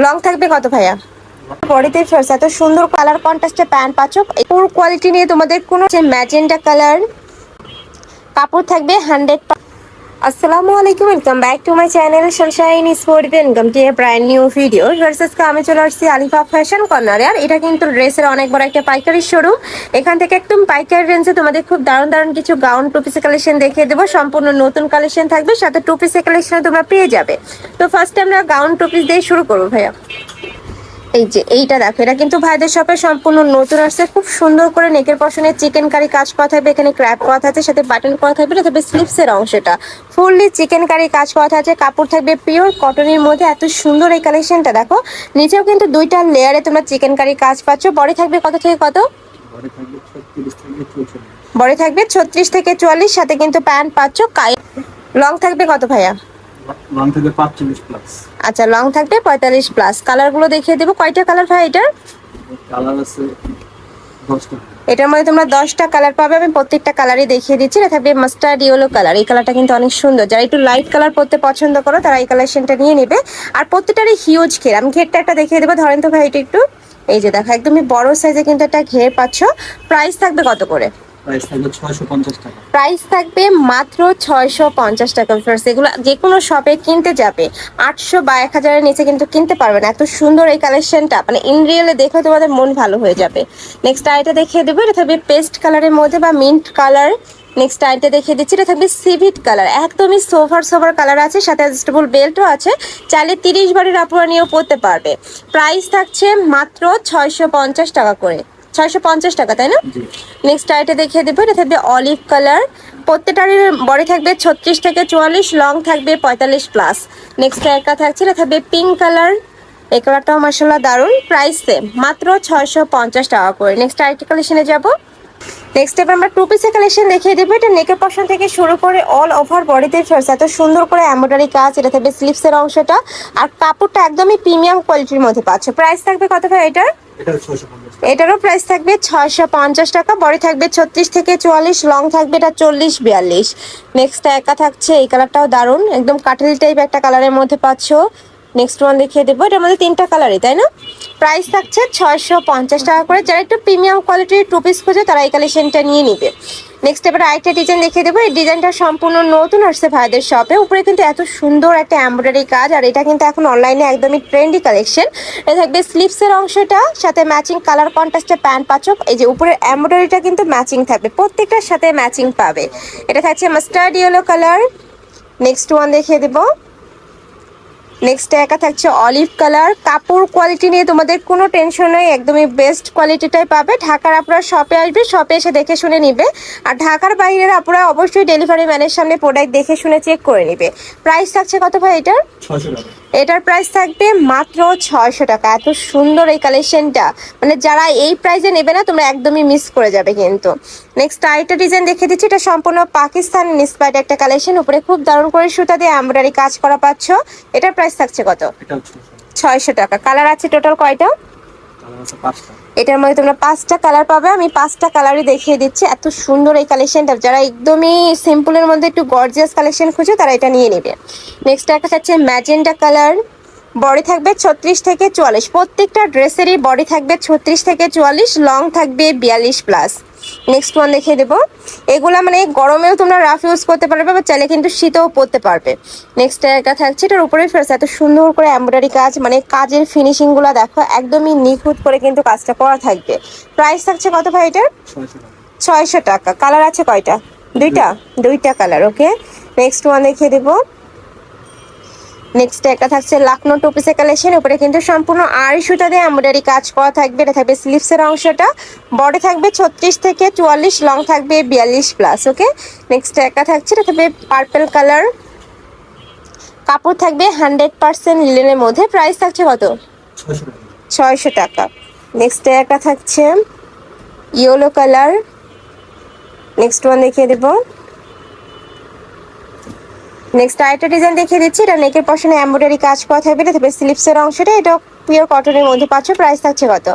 Long থাকবে কত ভাইয়া? বডিতে ফেরস এত সুন্দর কালার কন্ট্রাস্টে প্যান্ট পাচ্ছ। পুরো কোয়ালিটি নিয়ে তোমাদের কোনো ম্যাজেন্ডা কালার কাপড় থাকবে হান্ড্রেড আসসালামু আলাইকুম welcome back to my channel sunshine sport welcome to a brand new video ভার্সেসকে আমি চলে আসছি আলিফা ফ্যাশন কর্নারে আর এটা কিন্তু ড্রেসের অনেক বড় একটা পাইকারি শোরুম এখান থেকে একদম পাইকারি রেঞ্জে তোমাদের খুব দারুণ দারুণ কিছু গাউন টু পিসের কালেকশন দেখিয়ে দেবো। সম্পূর্ণ নতুন কালেকশন থাকবে, সাথে টু পিসের কালেকশন তোমরা পেয়ে যাবে। তো ফার্স্টে আমরা গাউন টু পিস দিয়ে শুরু করব ভাইয়া। এই যে এইটা দেখো এটা কিন্তু ভাইদের শপে সম্পূর্ণ নতুন আসছে। খুব সুন্দর করে নেকের পশনে চিকেন কারি কাজ করা থাকবে এখানে ক্র্যাপ করা থাকবে সাথে বাটন করা থাকবে থাকবে স্লিপসের অংশটা। ফুললি চিকেন কারি কাজ করা থাকছে কাপড় থাকবে পিওর কটনের মধ্যে এত সুন্দর এই কালেকশনটা দেখো। নিচেও কিন্তু দুইটা লেয়ারে তোমরা চিকেন কারি কাজ পাচ্ছ। বডি থাকবে কত থেকে কত? বডি থাকবে ছত্রিশ থেকে চুয়াল্লিশ সাথে কিন্তু প্যান্ট পাচ্ছ লং থাকবে কত ভাইয়া? লং থাকবে পাঁচচল্লিশ প্লাস আচ্ছা লং থাকবে পঁয়তাল্লিশ প্লাস কালারগুলো দেখিয়ে দেবো। কয়টা কালার ভাই এটার? কালার আছে দশটা। এটার মধ্যে তোমরা দশটা কালার পাবে। আমি প্রত্যেকটা কালারই দেখিয়ে দিচ্ছি। এটা থাকবে মাস্টার্ড ইয়েলো কালার এই কালারটা কিন্তু অনেক সুন্দর। যারা একটু লাইট কালার পরতে পছন্দ করো তারা এই কালেকশনটা নিয়ে নেবে। আর প্রত্যেকটারই হিউজ ঘের। আমি ঘেরটা একটা দেখিয়ে দেবো। ধরেন তো ভাই এটা একটু। এই যে দেখো একদমই বড় সাইজে কিন্তু একটা ঘের পাচ্ছ। প্রাইস থাকবে কত করে? প্রাইস থাকবে ছয়শো পঞ্চাশ থাকবে মাত্র ছয়শো পঞ্চাশ টাকা ফার্স্ট এগুলো যে কোনো শপে কিনতে যাবে। আটশো বা এক হাজারের নিচে কিন্তু কিনতে পারবে না। এত সুন্দর এই কালেকশনটা মানে ইন রিয়েলে দেখলে তোমাদের মন ভালো হয়ে যাবে। নেক্সট আইটা দেখিয়ে দেবো। এটা থাকবে পেস্ট কালারের মধ্যে বা মিন্ট কালার নেক্সট আইটা দেখিয়ে দিচ্ছি। এটা থাকবে সিভিট কালার একদমই সোভার সোভার কালার আছে, সাথে অ্যাডজাস্টেবল বেল্টও আছে। চাইলে তিরিশ বারের আপুরা নিয়েও পরতে পারবে। প্রাইস থাকছে মাত্র ছয়শো পঞ্চাশ টাকা করে। ছয়শো পঞ্চাশ টাকা তাই না? নেক্সট আইটা দেখিয়ে দেবো এটা থাকবে অলিভ কালার প্রত্যেকটারই বডি থাকবে ছত্রিশ থেকে চুয়াল্লিশ লং থাকবে পঁয়তাল্লিশ প্লাস নেক্সট একটা থাকছে এটা থাকবে পিঙ্ক কালার এই কালারটাও মার্শাল্লাহ দারুণ প্রাইস সেম মাত্র ছয়শো পঞ্চাশ টাকা করে। নেক্সট আরেকটা কালেকশনে যাব। নেক্সট এবার আমরা টু পিসের কালেকশন দেখিয়ে দেবো। এটা নেকের পশন থেকে শুরু করে অল ওভার বডিতে এত সুন্দর করে এমব্রয়ডারি কাজ এটা থাকবে স্লিপসের অংশটা। আর কাপড়টা একদমই প্রিমিয়াম কোয়ালিটির মধ্যে পাচ্ছ। প্রাইস থাকবে কত ভাই এটার? এটারও প্রাইস থাকবে ছয়শো পঞ্চাশ টাকা, বডি থাকবে ছত্রিশ থেকে চুয়াল্লিশ লং থাকবে এটা চল্লিশ বিয়াল্লিশ। নেক্সটটা একা থাকছে, এই কালারটাও দারুণ, একদম কাঠেল টাইপ একটা কালারের মধ্যে পাচ্ছ। নেক্সট ওয়ান দেখিয়ে দেবো, এটার মধ্যে তিনটা কালারই তাই না? প্রাইস থাকছে ছয়শো পঞ্চাশ টাকা করে, যারা একটু প্রিমিয়াম কোয়ালিটির টু পিস খোঁজে, তারা এই কালেকশনটা নিয়ে নিবে। নেক্সট এবার আরেকটা ডিজাইন দেখিয়ে দেবো। এই ডিজাইনটা সম্পূর্ণ নতুন আসছে ভাইদের শপে উপরে কিন্তু এত সুন্দর একটা এমব্রয়ডারি কাজ, আর এটা কিন্তু এখন অনলাইনে একদমই ট্রেন্ডি কালেকশন এটা থাকবে স্লিপসের অংশটা, সাথে ম্যাচিং কালার কন্ট্রাস্টে প্যান্ট পাচক। এই যে উপরের এমব্রয়ডারিটা কিন্তু ম্যাচিং থাকবে, প্রত্যেকটার সাথে ম্যাচিং পাবে। এটা থাকছে mustard yellow colour next one দেখিয়ে দেবো। নেক্সট একা থাকছে অলিভ কালার কাপড় কোয়ালিটি নিয়ে তোমাদের কোনো টেনশন নেই একদমই বেস্ট কোয়ালিটিটাই পাবে। ঢাকার আপনারা শপে আসবে শপে এসে দেখে শুনে নিবে। আর ঢাকার বাইরের আপনারা অবশ্যই ডেলিভারি ম্যানের সামনে প্রোডাক্ট দেখে শুনে চেক করে নিবে। প্রাইস থাকছে কত ভাই এটার? এটার প্রাইস থাকবে মাত্র ছয়শো টাকা। এত সুন্দর এই কালেকশনটা মানে যারা এই প্রাইসে নেবে না তোমরা একদমই মিস করে যাবে কিন্তু। নেক্সট আরেকটা ডিজাইন দেখে দিচ্ছি। এটা সম্পূর্ণ পাকিস্তান ইন্সপায়ার্ড একটা কালেকশন উপরে খুব দারুণ করে সুতা দিয়ে এমব্রয়ডারি কাজ করা পাচ্ছ। এটার প্রাইস থাকছে কত? ছয়শো টাকা। কালার আছে টোটাল কয়টা? এটার মধ্যে তোমরা পাঁচটা কালার পাবে। আমি পাঁচটা কালারই দেখিয়ে দিচ্ছি। এত সুন্দর এই কালেকশনটা যারা একদমই সিম্পলের মধ্যে একটু গর্জিয়াস কালেকশন খুঁজে তারা এটা নিয়ে নেবে। নেক্সট একটা হচ্ছে ম্যাজেন্ডা কালার বডি থাকবে ছত্রিশ থেকে চুয়াল্লিশ। প্রত্যেকটা ড্রেসেরই বডি থাকবে ছত্রিশ থেকে চুয়াল্লিশ। লং থাকবে বিয়াল্লিশ প্লাস নেক্সট ওয়ান দেখিয়ে দেবো। এগুলা মানে গরমেও তোমরা রাফ ইউজ করতে পারবে, বা চাইলে কিন্তু শীতেও পরতে পারবে। নেক্সট একটা থাকছে, এটার উপরে ফেরস এত সুন্দর করে এমব্রয়ডারি কাজ মানে কাজের ফিনিশিংগুলো দেখো, একদমই নিখুঁত করে কিন্তু কাজটা করা থাকবে। প্রাইস থাকছে কত ভাই এটার? ছয়শো টাকা। কালার আছে কয়টা? দুইটা? দুইটা কালার ওকে নেক্সট ওয়ান দেখিয়ে দেবো। নেক্সট একটা থাকছে লাকনো টু পিসের কালেকশন উপরে কিন্তু সম্পূর্ণ আড়াই সুতা দিয়ে এমব্রয়ডারি কাজ করা থাকবে। এটা থাকবে স্লিপসের অংশটা। বডি থাকবে ছত্রিশ থেকে চুয়াল্লিশ লং থাকবে বিয়াল্লিশ প্লাস ওকে নেক্সট একটা থাকছে এটা থাকবে পার্পেল কালার কাপড় থাকবে হান্ড্রেড পার্সেন্ট লিলেনের মধ্যে। প্রাইস থাকছে কত? ছয়শো টাকা। ছয়শো টাকা। নেক্সট একটা থাকছে ইয়েলো কালার নেক্সট ওয়ান দেখিয়ে দেবো। নেক্সট আরেকটা ডিজাইন দেখিয়ে দিচ্ছি। এটা নেকের পশনে এমব্রয়ডারি কাজ করা থাকবে থাকবে স্লিপসের অংশটা। এটা পিওর কটনের মধ্যে পাচ্ছ। প্রাইস থাকছে কত?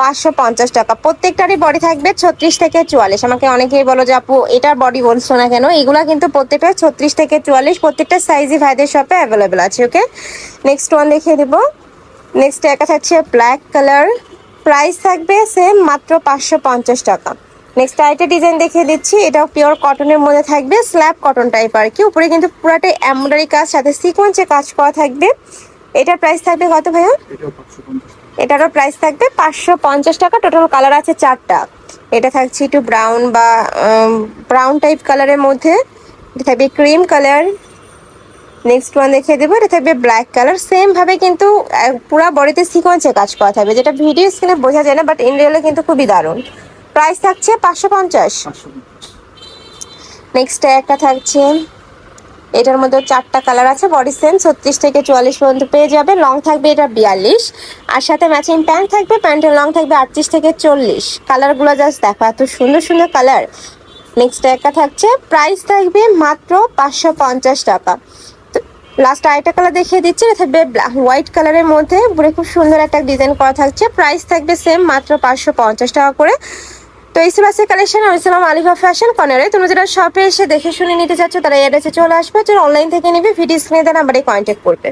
পাঁচশো পঞ্চাশ টাকা। প্রত্যেকটারই বডি থাকবে ছত্রিশ থেকে চুয়াল্লিশ। আমাকে অনেকেই বলো যে আপু এটার বডি বলছো না কেন? এগুলা কিন্তু প্রত্যেকটা ছত্রিশ থেকে চুয়াল্লিশ প্রত্যেকটা সাইজই ভাইদের শপে অ্যাভেলেবেল আছে ওকে নেক্সট ওয়ান দেখিয়ে দেবো। নেক্সট একা থাকছে ব্ল্যাক কালার প্রাইস থাকবে সেম মাত্র পাঁচশো পঞ্চাশ টাকা। নেক্সট আরেকটা ডিজাইন দেখিয়ে দিচ্ছি। এটাও পিওর কটনের মধ্যে থাকবে স্ল্যাব কটন টাইপ আর কি। উপরে কিন্তু পুরাটাই এমব্রয়ডারি কাজ সাথে সিকোয়েন্সে কাজ করা থাকবে। এটার প্রাইস থাকবে কত ভাইয়া? এটারও প্রাইস থাকবে পাঁচশো পঞ্চাশ টাকা টোটাল কালার আছে চারটা। এটা থাকছে একটু ব্রাউন বা ব্রাউন টাইপ কালারের মধ্যে। এটা থাকবে ক্রিম কালার নেক্সট ওয়ান দেখিয়ে দেবো এটা থাকবে ব্ল্যাক কালার সেম ভাবে কিন্তু পুরা বডিতে সিকোয়েন্সে কাজ করা থাকবে। যেটা ভিডিও স্ক্রিনে বোঝা যায় না বাট ইন রিয়েলে কিন্তু খুবই দারুণ। প্রাইস থাকছে পাঁচশো পঞ্চাশ। নেক্সট একটা থাকছে। এটার মধ্যে চারটা কালার আছে বডি সেম ছত্রিশ থেকে চুয়াল্লিশ পর্যন্ত পেয়ে যাবে। লং থাকবে এটা বিয়াল্লিশ। আর সাথে ম্যাচিং প্যান্ট থাকবে প্যান্টের লং থাকবে আটত্রিশ থেকে চল্লিশ। কালারগুলো জাস্ট দেখো, এত সুন্দর সুন্দর কালার নেক্সট একটা থাকছে প্রাইস থাকবে মাত্র পাঁচশো পঞ্চাশ টাকা। লাস্ট আরেকটা কালার দেখিয়ে দিচ্ছি, এটা থাকবে হোয়াইট কালারের মধ্যে। পুরো খুব সুন্দর একটা ডিজাইন করা থাকছে। প্রাইস থাকবে সেম মাত্র পাঁচশো পঞ্চাশ টাকা করে। তো এই ছিল কালেকশন আমি ছিলাম আলিফা ফ্যাশন কর্নারে তুমি যারা শপে এসে দেখে শুনে নিতে চাচ্ছ, তারা এড্রেসে চলে আসবে। যারা অনলাইন থেকে নিবে ভিডিও স্ক্রিনে নাম্বারে কন্ট্যাক্ট করবে।